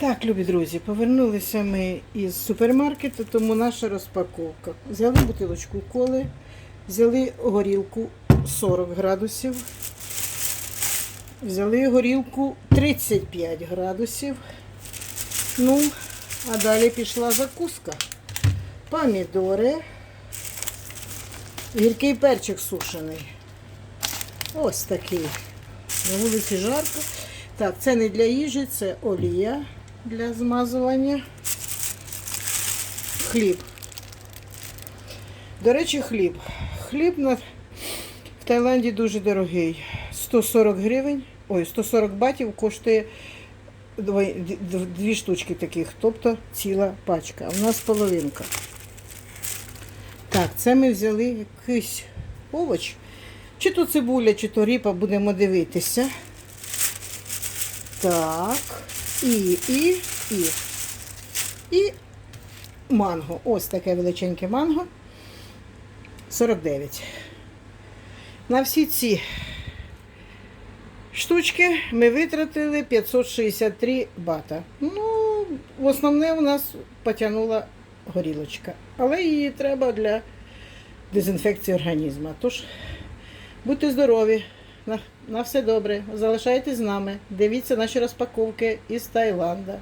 Так, любі друзі, повернулися ми із супермаркету, тому наша розпаковка. Взяли бутилочку коли, взяли горілку 40 градусів, взяли горілку 35 градусів. Ну, а далі пішла закуска. Помідори, гіркий перчик сушений. Ось такий. На вулиці жарко. Так, це не для їжі, це олія для змазування. Хліб. До речі, хліб. Хліб на... в Таїланді дуже дорогий. 140 гривень, ой, 140 батів коштує дві, дві штучки таких, тобто ціла пачка. А в нас половинка. Так, це ми взяли якийсь овоч. Чи то цибуля, чи то ріпа, будемо дивитися. Так. І, і, і. І манго. Ось таке величеньке манго. 49. На всі ці штучки ми витратили 563 бата. Ну, в основне у нас потягнула горілочка. Але її треба для дезінфекції організму. Тож, будьте здорові. На, все добре. Залишайтесь з нами. Дивіться наші розпаковки із Таїланда.